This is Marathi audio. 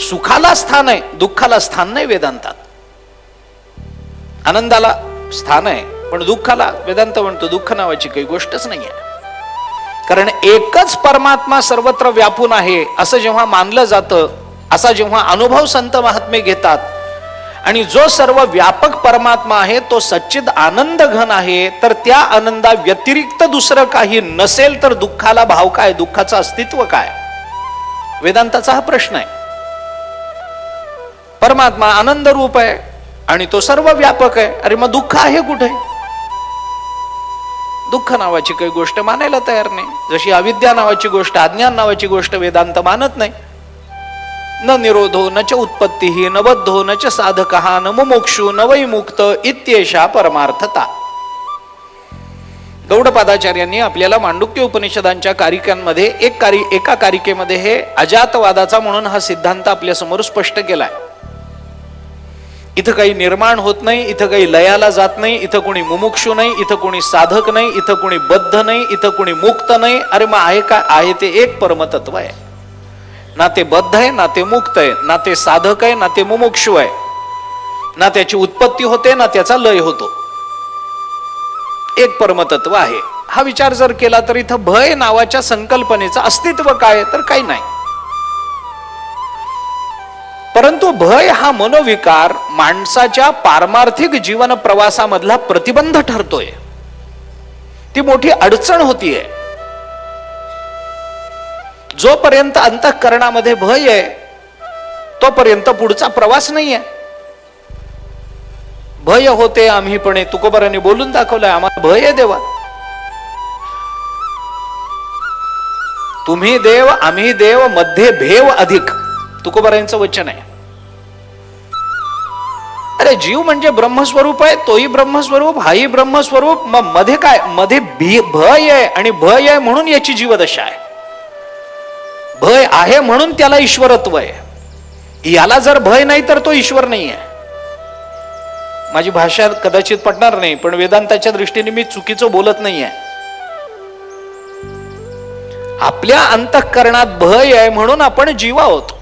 सुखाला स्थान आहे दुःखाला स्थान नाही वेदांतात. आनंदाला स्थान आहे पण दुःखाला वेदांत म्हणतो दुःख नावाची काही गोष्टच नाही आहे कारण एकच परमात्मा सर्वत्र व्यापून आहे असं जेव्हा मानलं जातं असा जेव्हा अनुभव संत महात्मे घेतात आणि जो सर्व व्यापक परमात्मा आहे तो सच्चिद आनंद घन आहे तर त्या आनंदा व्यतिरिक्त दुसरं काही नसेल तर दुःखाला भाव काय दुःखाचं अस्तित्व काय? वेदांताचा हा प्रश्न आहे. परमात्मा आनंद रूप आहे आणि तो सर्व व्यापक आहे. अरे मग दुःख आहे कुठे? दुःख नावाची काही गोष्ट मानायला तयार नाही. जशी अविद्या नावाची गोष्ट अज्ञान नावाची गोष्ट वेदांत मानत नाही. न निरोधो न च उत्पत्ती न बद्धो न च साधक न मुमुक्षु न वैमुक्त इत्येषा परमार्थता. गौडपादाचार्यांनी आपल्याला मांडुक्य उपनिषदांच्या कारिकांमध्ये एक कारी एका कारिकेमध्ये हे अजातवादाचा म्हणून हा सिद्धांत आपल्यासमोर स्पष्ट केलाय. इथं काही निर्माण होत नाही इथं काही लयाला जात नाही इथं कोणी मुमुक्षू नाही इथं कोणी साधक नाही इथं कोणी बद्ध नाही इथं कोणी मुक्त नाही. अरे मग आहे काय आहे ते एक परमतत्व आहे. ना ते बद्ध आहे ना ते मुक्त आहे ना ते साधक आहे ना ते मुमुक्षू आहे. ना त्याची उत्पत्ती होते ना त्याचा लय होतो. एक परमतत्व आहे. हा विचार जर केला तर इथं भय नावाच्या संकल्पनेचं अस्तित्व काय तर काही नाही. परंतु भय हा मनोविकार माणसाच्या पारमार्थिक जीवन प्रवासामधला प्रतिबंध ठरतोय. ती मोठी अडचण होतीये. जोपर्यंत अंतःकरणामध्ये भय आहे तोपर्यंत पुढचा प्रवास नाहीये. भय होते आम्ही पण हे बोलून दाखवलंय आम्हाला भय आहे देवा. तुम्ही देव आम्ही देवमध्ये भेव अधिक. तुकोबारांचं वचन आहे. आहे जीव म्हणजे ब्रह्मस्वरूप आहे तोही ब्रह्मस्वरूप हाही ब्रह्मस्वरूप मग मध्ये काय? मध्ये भय आहे आणि भय आहे म्हणून याची जीवदशा आहे. भय आहे म्हणून त्याला ईश्वरत्व आहे. याला जर भय नाही तर तो ईश्वर नाही आहे. माझी भाषा कदाचित पटणार नाही पण वेदांताच्या दृष्टीने मी चुकीचं बोलत नाहीये आपल्या अंतःकरणात भय आहे म्हणून आपण जीव आहोत.